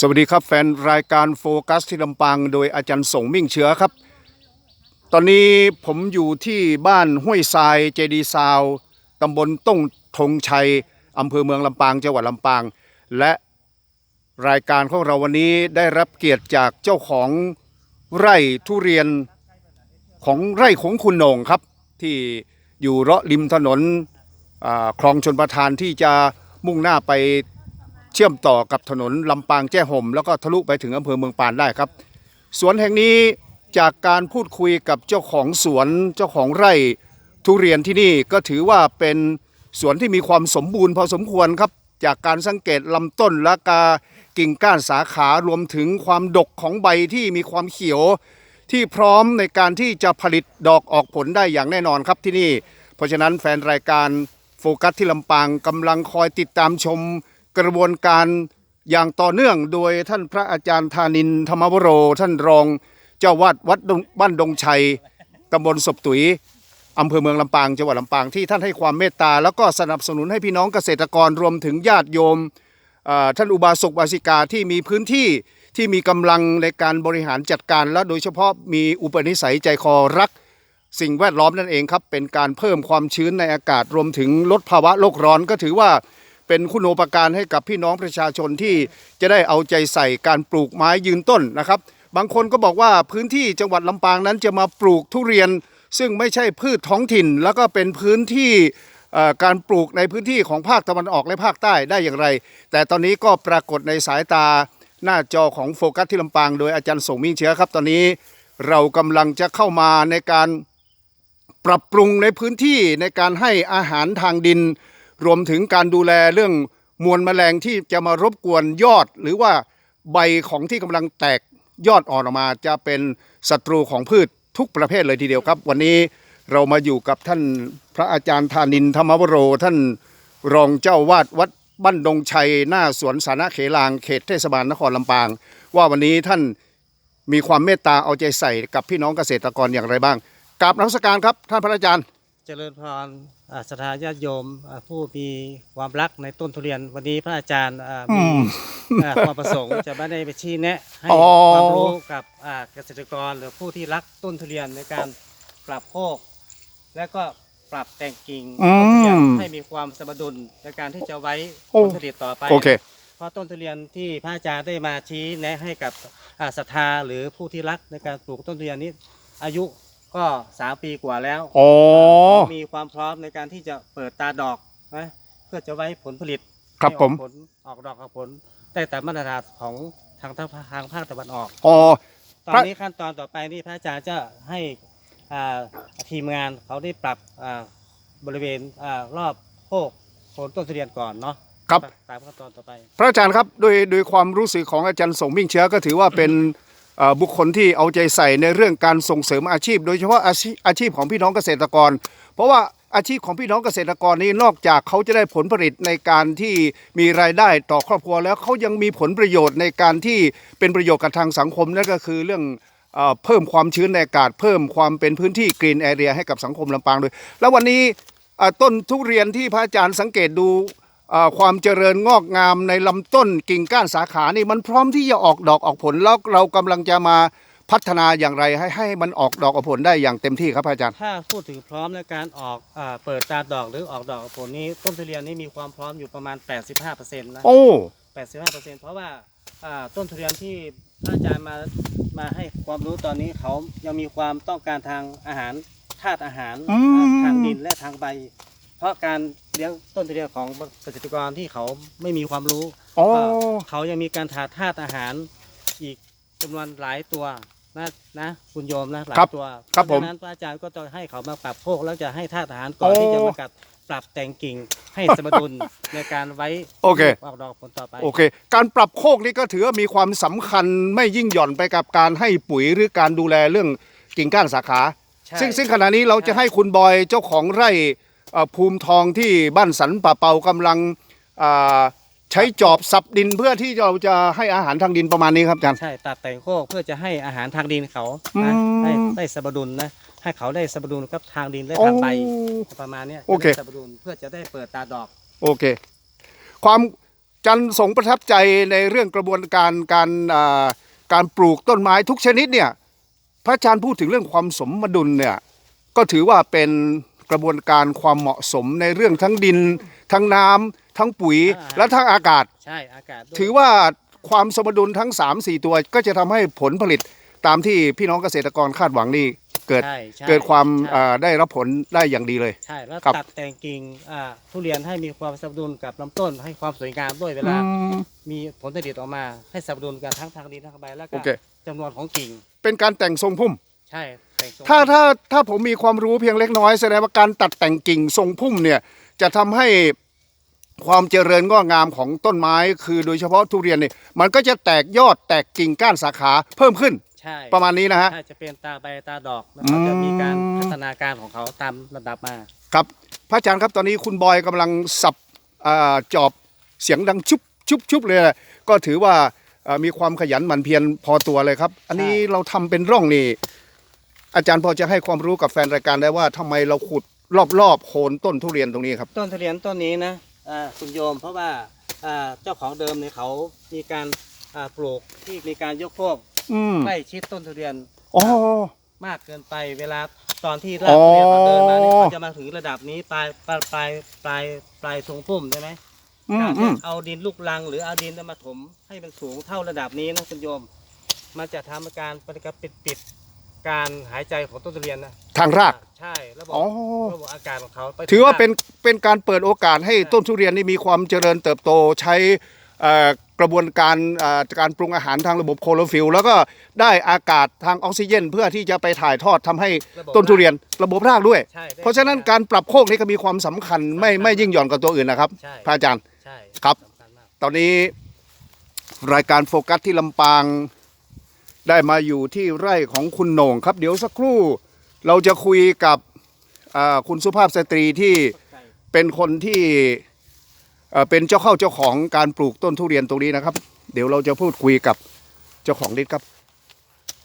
สวัสดีครับแฟนรายการโฟกัสที่ลำปางโดยอาจารย์ส่งมิ่งเชื้อครับ ตอนนี้ผมอยู่ที่บ้านห้วยทรายเจดีซาวตำบลต้งธงชัยอำเภอเมืองลำปางจังหวัดลำปาง และรายการของเราวันนี้ได้รับเกียรติจากเจ้าของไร่ทุเรียนของไร่ของคุณโหน่งครับ ที่อยู่เลาะริมถนน คลองชนประทานที่จะมุ่งหน้าไปเชื่อมต่อกับถนนลำปางแจ้ห่ม แล้วก็ทะลุไปถึงอำเภอเมืองปานได้ครับ สวนแห่งนี้จากการพูดคุยกับเจ้าของสวนเจ้าของไร่ทุเรียนที่นี่ก็ถือว่าเป็นสวนที่มีความสมบูรณ์พอสมควรครับ จากการสังเกตลำต้นและกากิ่งก้านสาขารวมถึงความดกของใบที่มีความเขียว ที่พร้อมในการที่จะผลิตดอกออกผลได้อย่างแน่นอนครับที่นี่ เพราะฉะนั้นแฟนรายการ โฟกัสที่ลำปางกำลังคอยติดตามชมกระบวนการอย่างต่อเนื่องโดยท่านพระอาจารย์ธานินธรรมวโร ท่านรองเจ้าวาดวัดดบ้านดงชัยตำบลศพตุยอำเภอเมืองลำปางจังหวัดลำปางที่ท่านให้ความเมตตา แล้วก็สนับสนุนให้พี่น้องเกษตรกรรวมถึงญาติโยมท่านอุบาสกบาสิกาที่มีพื้นที่ที่มีกำลังในการบริหารจัดการ และโดยเฉพาะมีอุปนิสัยใจคอรัก สิ่งแวดล้อมนั่นเองครับ เป็นการเพิ่มความชื้นในอากาศรวมถึงลดภาวะโลกร้อนก็ถือว่าเป็นคุณโอปการให้กับพี่น้องประชาชนที่จะได้เอาใจใส่การปลูกไม้ยืนต้นนะครับ บางคนก็บอกว่าพื้นที่จังหวัดลำปางนั้นจะมาปลูกทุเรียน ซึ่งไม่ใช่พืชท้องถิ่น แล้วก็เป็นพื้นที่การปลูกในพื้นที่ของภาคตะวันออกและภาคใต้ได้อย่างไร แต่ตอนนี้ก็ปรากฏในสายตาหน้าจอของโฟกัสที่ลำปาง โดยอาจารย์ส่งมิ่งเชื้อครับ ตอนนี้เรากำลังจะเข้ามาในการ ปรับปรุงในพื้นที่ในการให้อาหารทางดิน รวมถึงการดูแลเรื่องมวลแมลงที่จะมารบกวนยอด หรือว่าใบของที่กำลังแตกยอดอ่อนออกมา จะเป็นศัตรูของพืชทุกประเภทเลยทีเดียวครับ วันนี้เรามาอยู่กับท่านพระอาจารย์ธานินธรรมวโร ท่านรองเจ้าวาดวัดบ้านดงชัย หน้าสวนสาธารณะเขลางเขตเทศบาลนครลำปาง ว่าวันนี้ท่านมีความเมตตาเอาใจใส่กับพี่น้องเกษตรกรอย่างไรบ้าง กราบนมัสการครับท่านพระอาจารย์ เจริญพรอ่าศรัทธาญาติโยมอ่าผู้มีความรักในต้นทุเรียนวันนี้พระอาจารย์อ่ามีอ่าความประสงค์จะมาได้ไปชี้แนะให้อ๋อความรู้กับอ่าเกษตรกรหรือผู้ที่รักต้นทุเรียนในการปรับโคก และก็ปรับแต่งกิ่งอืมต้นทุเรียนให้มีความสมดุลในการที่จะไว้โอ้ผลผลิตต่อไปโอเคเพราะต้นทุเรียนที่พระอาจารย์ได้มาชี้แนะให้กับอ่าศรัทธาหรือผู้ที่รักในการปลูกต้นทุเรียนนี้อายุ ก็สามปีกว่าแล้วอ๋อมีความพร้อมในการที่จะเปิดตาดอกนะเพื่อจะไว้ผลผลิตครับให้อผอกมผลออกดอกออกผลได้แต่มาตรฐานของทางทางทางภาคตะวันออกอ๋อตอนพระนี้ขั้นตอนต่อไปนี่พระอาจารย์จะให้อ่าทีมงานเขาได้ปรับอ่าบริเวณอ่ารอบโคกโคนต้นทุเรียนก่อนเนาะครับตามขั้นตอนต่อไป พระอาจารย์ครับโดยโดยความรู้สึกของอาจารย์สงมิ่งเชื้อก็ถือว่าเป็นเอ่อ บุคคลที่เอาใจใส่ในเรื่องการส่งเสริมอาชีพ โดยเฉพาะอาชีพอาชีพของพี่น้องเกษตรกร เพราะว่าอาชีพของพี่น้องเกษตรกรนี้นอกจากเขาจะได้ผลผลิตในการที่มีรายได้ต่อครอบครัวแล้วเขายังมีผลประโยชน์ในการที่เป็นประโยชน์กับทางสังคมนั่นก็คือเรื่องเพิ่มความชื้นในอากาศ เพิ่มความเป็นพื้นที่กรีนแอเรียให้กับสังคมลำปางด้วย แล้ววันนี้ต้นทุเรียนที่พระอาจารย์สังเกตดู ความเจริญงอกงามในลำต้นกิ่งก้านสาขานี่มันพร้อมที่จะออกดอกออกผลแล้วเรากำลังจะมาพัฒนาอย่างไรให้ให้มันออกดอกออกผลได้อย่างเต็มที่ครับอาจารย์ ถ้าพูดถึงพร้อมในการออกอาเปิดตาดอกหรือออกดอกออกผลนี้ต้นทุเรียนนี่มีความพร้อมอยู่ประมาณ 85%นะโอ้85%เพราะว่าอ่าต้นทุเรียนที่พระอาจารย์มามาให้ความรู้ตอนนี้เขายังมีความต้องการทางอาหารธาตุอาหารอืมทางดินและทางใบ เพราะการเลี้ยงต้นทุเรียนของเกษตรกรที่เขาไม่มีความรู้อ๋อเขายังมีการขาดธาตุอาหารอีกจำนวนหลายตัวนะนะคุณโยมนะหลายครับตัวครับเพผมราะฉะนั้นพระอาจารย์ก็ต้องให้เขามาปรับโภคแล้วจะให้ธาตุอาหารก่อนโอ้ที่จะมากัดปรับแต่งกิ่งให้สมดุล ในการไว้โอเคออกดอกผลต่อไป โอเค การปรับโคกนี่ก็ถือว่ามีความสำคัญไม่ยิ่งหย่อนไปกับการให้ปุ๋ยหรือการดูแลเรื่องกิ่งก้านสาขา ใช่ซึ่งซึ่งขณะนี้เราจะให้คุณบอยเจ้าของไร่เอ่อ ภูมิทองที่บ้านสันป่าเปากำลังอ่าใช้จอบสับดินเพื่อที่เราจะให้อาหารทางดินประมาณนี้ครับอาจารย์ ใช่ตัดแต่งโคกเพื่อจะให้อาหารทางดินเขาอืนะมได้ได้สมดุลนะให้เขาได้สมดุลกับทางดินและโอ้ทางใบประมาณเนี้ยโอเคจะได้สมดุลเพื่อจะได้เปิดตาดอก โอเค ความจันทร์สงประทับใจในเรื่องกระบวนการการอ่าการปลูกต้นไม้ทุกชนิดเนี่ย พระอาจารย์พูดถึงเรื่องความสมดุลเนี่ยก็ถือว่าเป็น กระบวนการความเหมาะสมในเรื่องทั้งดิน ทั้งน้ำทั้งปุ๋ยอ่า และทั้งอากาศ ใช่อากาศด้วยถือว่าความสมดุลทั้ง 3 4 ตัวก็จะทำให้ผลผลิตตามที่พี่น้องเกษตรกรคาดหวังนี่เกิดใช่ใช่เกิดความใช่อ่าได้รับผลได้อย่างดีเลย ใช่แล้วครับ ตัดแต่งกิ่งอ่าทุเรียนให้มีความสมดุลกับลำต้นให้ความสวยงามด้วยเวลามีผลผลิตออกมาให้สมดุลกันทั้งทางดินทางใบแล้วก็โอเค จำนวนของกิ่งเป็นการแต่งทรงพุ่ม ใช่แต่งทรง ถ้าถ้าถ้าผมมีความรู้เพียงเล็กน้อยแสดงว่าการตัดแต่งกิ่งทรงพุ่มเนี่ยจะทำให้ความเจริญงอกงามของต้นไม้ คือโดยเฉพาะทุเรียนเนี่ยมันก็จะแตกยอดแตกกิ่งก้านสาขาเพิ่มขึ้น ใช่ประมาณนี้นะฮะใช่จะเป็นตาใบตาดอกแล้วเขาจะมีการอืมพัฒนาการของเขาตามลำดับมาครับพระอาจารย์ครับตอนนี้คุณบอยกำลังสับอาจอบเสียงดังชุบชุบชุบเลยแหละก็ถือว่าอ่ามีความขยันหมั่นเพียรพอตัวเลยครับ อันนี้ใช่เราทำเป็นร่องนี่ อาจารย์พอจะให้ความรู้กับแฟนรายการได้ว่าทำไมเราขุดรอบๆโคนต้นทุเรียนตรงนี้ครับ ต้นทุเรียนต้นนี้นะอ่าคุณโยมเพราะว่าอ่าเจ้าของเดิมเนี่ยเขามีการอ่าปลูกที่มีการยกโคกอืมใกล้ชิดต้นทุเรียนอ๋อ มากเกินไปเวลาตอนที่รากทุเรียนเขาเดินมาเนี่ยเขาจะมาถึงระดับนี้ปลายปลายปลายปลายปลายทรงพุ่มใช่ไหมอืมการอืที่มเอาดินลูกรัง หรือเอาดินมาถมให้มันสูงเท่าระดับนี้นะคุณโยม มันจะทำการปฏิกิริยาปิดปิด การหายใจของต้นทุเรียนนะทางราก ใช่ระบบอ๋อ ระบบอากาศของเขาไปถือว่าเป็นเป็นการเปิดโอกาสให้ต้นทุเรียนนี่มีความเจริญเติบโตใช้เอ่อกระบวนการเอ่อการปรุงอาหารทางระบบโคลอโรฟิลแล้วก็ได้อากาศทางออกซิเจน เพื่อที่จะไปถ่ายทอดทำให้ระบบต้นทุเรียนระบบรากด้วย ใช่ได้ เพราะฉะนั้นการปรับโคกนี่ก็มีความสำคัญไม่ไม่ยิ่งหย่อนกับตัวอื่นนะครับใช่ พระอาจารย์ ใช่ครับ สำคัญมาก ตอนนี้รายการโฟกัสที่ลำปาง ได้มาอยู่ที่ไร่ของคุณโหน่งครับ เดี๋ยวสักครู่เราจะคุยกับอ่าคุณสุภาพสตรีที่เป็นคนที่เอ่อเป็นเจ้าเข้าเจ้าของการปลูกต้นทุเรียนตรงนี้นะครับ เดี๋ยวเราจะพูดคุยกับเจ้าของดิสครับ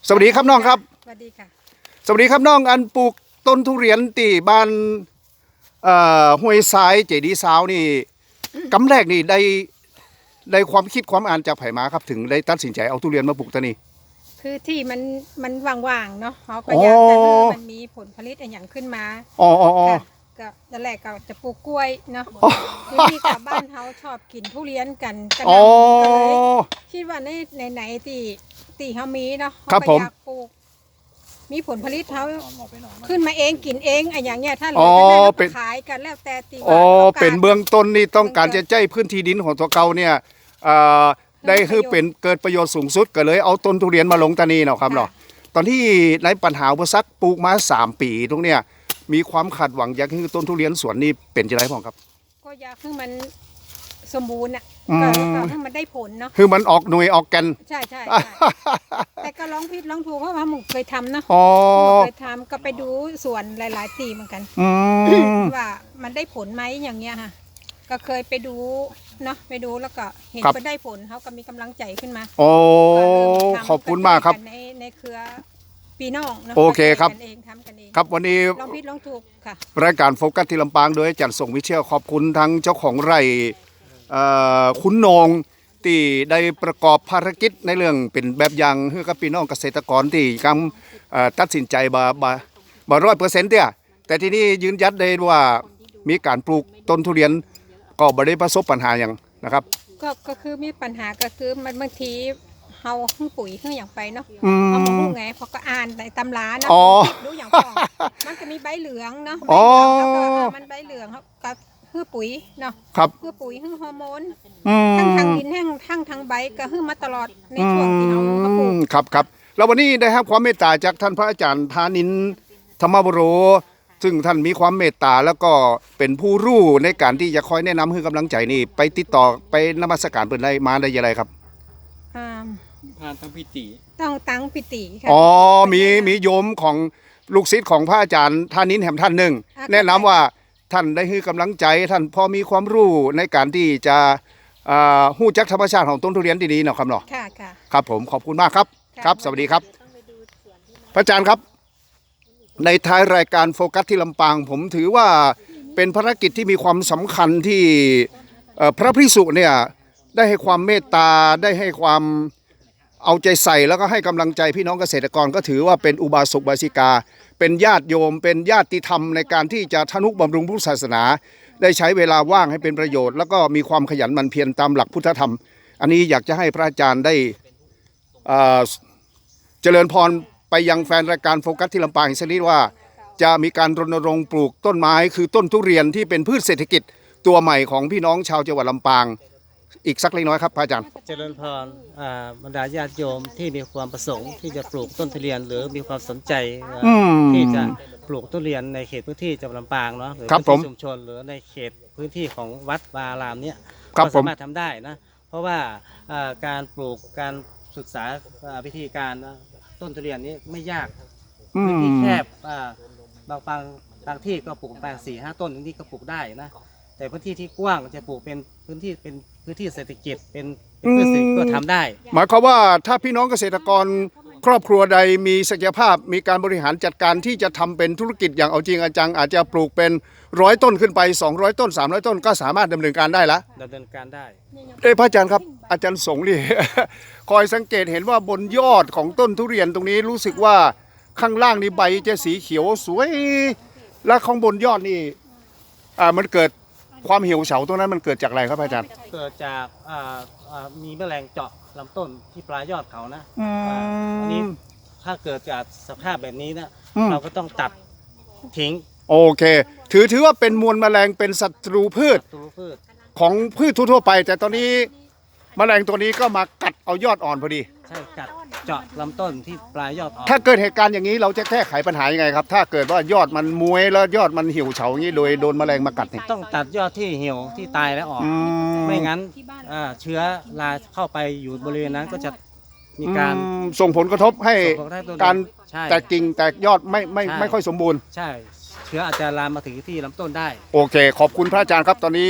สวัสดีครับน้องครับสวัสดีค่ะ สวัสดีครับน้องอันปลูกต้นทุเรียนที่บ้านเอ่อห้วยทรายเจดีย์ซาวนี่กำแรกนี่ได้ได้ความคิดความอ่านจากไผ่มาครับ ถึงได้ตัดสินใจเอาทุเรียนมาปลูกตัวนี้ คือที่มันมันว่างๆเนาะเขาก็อ๋อออยากจะให้มันมีผลผลิตอะไรอย่างขึ้นมาอ๋ออ๋ออ๋อ ค่ะก็ตอนแรกก็จะปลูกกล้วยเนาะอ๋อทีนี้กับบ้านเขาชอบกินทุเรียนกันกันอ๋อก็เลยคิดว่าในในไหนๆที่ที่เขามีเนาะเขาครับก็ผม อยากปลูก มีผลผลิตเขาขึ้นมาเองกินเองอะไรอย่างเงี้ยถ้าเหลือ๋ออก็ได้เราเป็ก็นขายกันแล้วแต่ตีอ๋อว่าต้งการ เป็นเบื้องต้นนี่ต้องการจะใจพื้นที่ดินของตัวเก่าเนี่ยเอ่อ ได้คือเป็นเกิดประโยชน์สูงสุดก็เลยเอาต้นทุเรียนมาลงตานีเนาะครับเนาะตอนที่ในปัญหาอุปสรรคปลูกมาสามปีตรงเนี้ยมีความคาดหวังอยากให้ต้นทุเรียนสวนนี่เป็นจะไรพ่องครับ ก็อยากให้มันสมบูรณ์อะอืมก็ก็ให้มันได้ผลเนาะคือมันออกหน่วยออกแกันใช่ใช่ใช่แต่ก็ร้องผิดร้องถูกเพราะว่าหมุกเคยทำเนาะอ๋อหมุกเคยทำก็ไปดูส่วนหลายๆตีเหมือนกันอืมว่ามันได้ผลไหมอย่างเงี้ยค่ะ ก็เคยไปดู เนาะไปดูแล้วก็เห็นครับว่าได้ผลเขาก็มีกำลังใจขึ้นมาโอ้ก็เริ่มทำขอบคุณมากครับนในในเครือปีน้องเนาะโอเคครับก็ช่วยกันเองทำกันเองครับวันนี้ลองผิดลองถูกค่ะ รายการโฟกัสที่ลำปางโดยอาจัดส่งวิเชียรขอบคุณทั้งเจ้าของไร่เอ่อคุณโหนงที่ได้ประกอบภารกิจในเรื่องเป็นแบบอย่างให้กับพี่น้องเกษตรกรที่กำเอ่อตัดสินใจบาบาบาร้อยเปอร์เซ็นต์เนี่ยแต่ที่นี่ยืนยันได้ว่ามีการปลูกต้นทุเรียน ก็บ่ได้ประสบปัญหาอย่างนะครับ ก็ก็คือมีปัญหาก็คือมันบางทีเฮาหึ่งปุ๋ยหึ่งอย่างไปเนาะอืเขาบอกมว่าไงเพอก็อ่านในตำราเนาะอ๋อรู้อย่างก่อนมันก็มีใบเหลืองเนาะใบอ๋อเหลืองแล้วก็เออมันใบเหลืองเขาก็ฮือปุ๋ยเนาะครับฮือปุ๋ยฮือฮอร์โมน อืทั้งทางมดินทั้งทั้งทางใบก็ฮือมาตลอดในช่วงที่เราเขาปลูกอืมครับครับแล้ววันนี้ได้รับความเมตตาจากท่านพระอาจารย์ธานินธรรมบโร ซึ่งท่านมีความเมตตาแล้วก็เป็นผู้รู้ในการที่จะคอยแนะนำให้กำลังใจนี่ ไปติดต่อไปนมัสการเปิดได้มาได้ยังไงครับอ่าผ่านทั้งพิติต้องตั้งปิติค่ะอ๋อมีมีโยมของลูกศิษย์ของพระอาจารย์ธานินแห่มท่านหนึ่งอ่าแนะนำว่าท่านได้ให้กำลังใจ ท่านพอมีความรู้ในการที่จะอ่าหู้จักธรรมชาติของต้นทุเรียนที่นี้เนาะครับเนาะค่ะค่ะ ครับผมขอบคุณมากครับค่ะครับ สวัสดีครับ พระอาจารย์ครับ ในท้ายรายการโฟกัสที่ลำปาง ผมถือว่าเป็นภารกิจที่มีความสำคัญที่พระพิสุเนี่ยได้ให้ความเมตตาได้ให้ความเอาใจใส่แล้วก็ให้กำลังใจพี่น้องเกษตรกรก็ถือว่าเป็นอุบาสกบาสิกา เป็นญาติโยม เป็นญาติธรรมในการที่จะทนุบำรุงพุทธศาสนา ได้ใช้เวลาว่างให้เป็นประโยชน์ แล้วก็มีความขยันหมันเพียรตามหลักพุทธธรรม อันนี้อยากจะให้พระอาจารย์ได้เจริญพร ไปยังแฟนรายการโฟกัสที่ลำปางอีกสักนิดว่า จะมีการรณรงค์ปลูกต้นไม้ คือต้นทุเรียนที่เป็นพืชเศรษฐกิจตัวใหม่ของพี่น้องชาวจังหวัดลำปาง อีกสักเล็กน้อยครับพระอาจารย์ เจริญพรอ่าบรรดาญาติโยมที่มีความประสงค์ที่จะปลูกต้นทุเรียนหรือมีความสนใจอ่าอืมที่จะปลูกทุเรียนในเขตพื้นที่จังหวัดลำปางเนาะหรือครับพื้นผมที่ชุมชนหรือในเขตพื้นที่ของวัดวาอารามเนี่ยครับก็ผม สามารถทำได้นะเพราะว่าอ่าการปลูกการศึกษาอ่าวิธีการนะ ต้นทุเรียนนี้ไม่ยากอืพื้นมที่แคบอ่าบางบางบางที่ก็ปลูกแปลงสี่ห้าต้นบางที่ก็ปลูกได้นะ แต่พื้นที่ที่กว้างจะปลูกเป็นพื้นที่เป็นพื้นที่เศรษฐกิจเป็นเป็นพืชเศรษฐกิจก็ทำได้ หมายความว่าถ้าพี่น้องเกษตรกร ครอบครัวใดมีศักยภาพมีการบริหารจัดการที่จะทำเป็นธุรกิจอย่างเอาจริงเอาจังอาจจะปลูกเป็นร้อยต้นขึ้นไป 200 ต้น 300 ต้น ก็สามารถดำเนินการได้ละดำเนินการได้เอ้ยพระอาจารย์ครับ อาจารย์สงฆ์นี่คอยสังเกตเห็นว่าบนยอดของต้นทุเรียนตรงนี้รู้สึกว่าข้างล่างนี่ใบจะสีเขียวสวย และข้างบนยอดนี่อ่ามันเกิด ความเหี่ยวเฉาตรงนั้นมันเกิดจากอะไรครับพระอาจารย์เกิดจากอ่าอ่ามีแมลงเจาะลำต้นที่ปลายยอดเขานะ อือ่าอันนี้ ม ถ้าเกิดจากสภาพแบบนี้นะอืม เราก็ต้องตัดทิ้งโอเค ถือถือว่าเป็นมวลแมลงเป็นศัตรูพืช ตัวพืชของพืชทั่วๆไป แต่ตอนนี้แมลงตัวนี้ก็มากัดเอายอดอ่อนพอดี ใช่กัดเจาะลำต้นที่ปลายยอดอ่อนถ้าเกิดเหตุการณ์อย่างนี้เราจะแก้ไขปัญหายังไงครับ ถ้าเกิดว่ายอดมันมวยแล้วยอดมันเหี่ยวเฉาอย่างนี้โดยโดนแมลงมากัดเนี่ยต้องตัดยอดที่เหี่ยวที่ตายแล้วออก อืไม่งั้นอ่าเชื้อราเข้าไปอยู่บริเวณนั้นก็จะมีการอืมส่งผลกระทบให้ ส่งผลกระทบต่อการ ใช่ แตกกิ่งแตกยอดไม่ไม่ใช่ ไม่ค่อยสมบูรณ์ ใช่ เชื้ออาจจะลามมาถึงที่ลำต้นได้ โอเค ขอบคุณพระอาจารย์ครับ ตอนนี้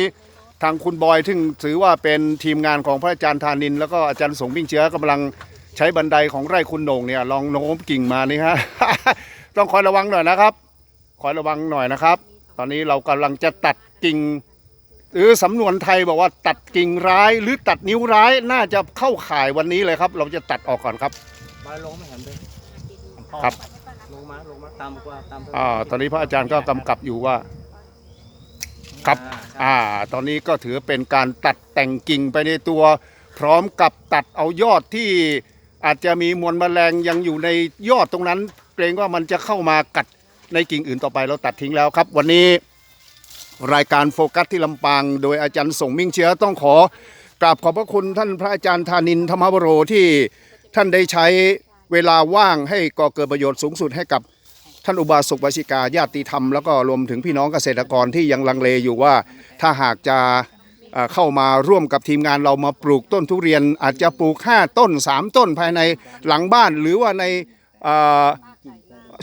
ทางคุณบอยซึ่งถือว่าเป็นทีมงานของพระอาจารย์ธานิน แล้วก็อาจารย์สงมิ่งเชื้อกำลัง ใช้บันไดของไร่คุณโหน่งเนี่ยลองโน้มกิ่งมานี่ฮะ ต้องคอยระวังหน่อยนะครับ คอยระวังหน่อยนะครับ ตอนนี้เรากำลังจะตัดกิ่งหรือสำนวนไทยบอกว่าตัดกิ่งร้ายหรือตัดนิ้วร้ายน่าจะเข้าข่ายวันนี้เลยครับ เราจะตัดออกก่อนครับบอยลงไม่เห็นเลยครับลงมาลงมาตามกว่าตามอ่าตอนนี้พระอาจารย์ก็กำกับอยู่ว่าครับอ่าอ่าตอนนี้ก็ถือเป็นการตัดแต่งกิ่งไปในตัว พร้อมกับตัดเอายอดที่ อาจจะมีมวลแมลงยังอยู่ในยอดตรงนั้น เกรงว่ามันจะเข้ามากัดในกิ่งอื่นต่อไปเราตัดทิ้งแล้วครับ วันนี้รายการโฟกัสที่ลำปาง โดยอาจารย์ส่งมิ่งเชื้อต้องขอกราบขอบพระคุณท่านพระอาจารย์ธานินธรรมวโรที่ท่านได้ใช้เวลาว่างให้ก่อเกิดประโยชน์สูงสุดให้กับท่านอุบาสกบาสิกาญาติธรรมแล้วก็รวมถึงพี่น้องเกษตรกรที่ยังลังเลอยู่ว่า ถ้าหากจะ เอ่อเข้ามาร่วมกับทีมงานเรามาปลูกต้นทุเรียนอาจจะปลูก 5 ต้น 3 ต้นภายในหลังบ้าน หรือว่าในเอ่อ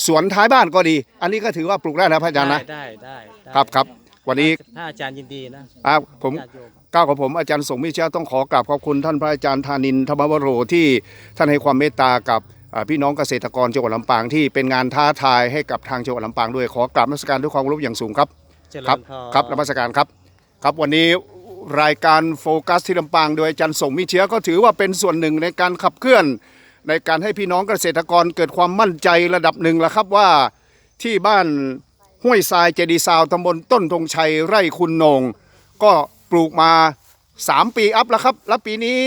สวนท้ายบ้านก็ดี อันนี้ก็ถือว่าปลูกได้นะพระอาจารย์นะได้ได้ได้ครับครับวันนี้ถ้าอาจารย์ยินดีนะอ่าผมญาติโยมก้าวกับผมอาจารย์สงมิเชาต้องขอกราบขอบคุณท่านพระอาจารย์ธานินธรรมวโรที่ท่านให้ความเมตตากับอ่าพี่น้องเกษตรกรจังหวัดลำปางที่เป็นงานท้าทายให้กับทางจังหวัดลำปางด้วยขอกราบนมัสการด้วยความเคารพอย่างสูงครับเจริครับญพรครับนมัสการครับ ครับวันนี้ รายการโฟกัสที่ลำปางโดยอาจารย์สงมิเชียก็ถือว่าเป็นส่วนหนึ่งในการขับเคลื่อน ในการให้พี่น้องเกษตรกรเกิดความมั่นใจระดับหนึ่งแล้วครับว่าที่บ้านห้วยทรายเจดีซาวตำบลต้นธงชัยไร่คุณนง ก็ปลูกมา 3 ปีอัพแล้วครับ และปีนี้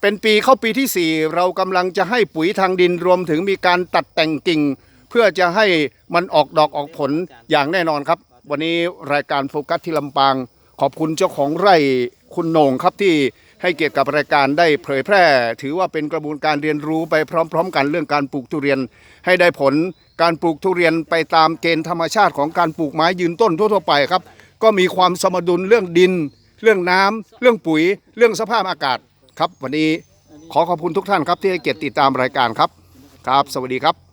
เป็นปีเข้าปีทีสี่4 เรากำลังจะให้ปุ๋ยทางดินรวมถึงมีการตัดแต่งกิ่ง เพื่อจะให้มันออกดอกออกผลอย่างแน่นอนครับ วันนี้รายการโฟกัสที่ลำปาง ขอบคุณเจ้าของไร่คุณโหน่งครับที่ให้เกียรติกับรายการได้เผยแพร่ ถือว่าเป็นกระบวนการเรียนรู้ไปพร้อม ๆ กันเรื่องการปลูกทุเรียน ให้ได้ผลการปลูกทุเรียนไปตามเกณฑ์ธรรมชาติของการปลูกไม้ยืนต้นทั่วๆไปครับ ก็มีความสมดุลเรื่องดิน เรื่องน้ำเรื่องปุ๋ย เรื่องสภาพอากาศครับ วันนี้ขอขอบคุณทุกท่านครับที่ให้เกียรติติดตามรายการครับครับ สวัสดีครับ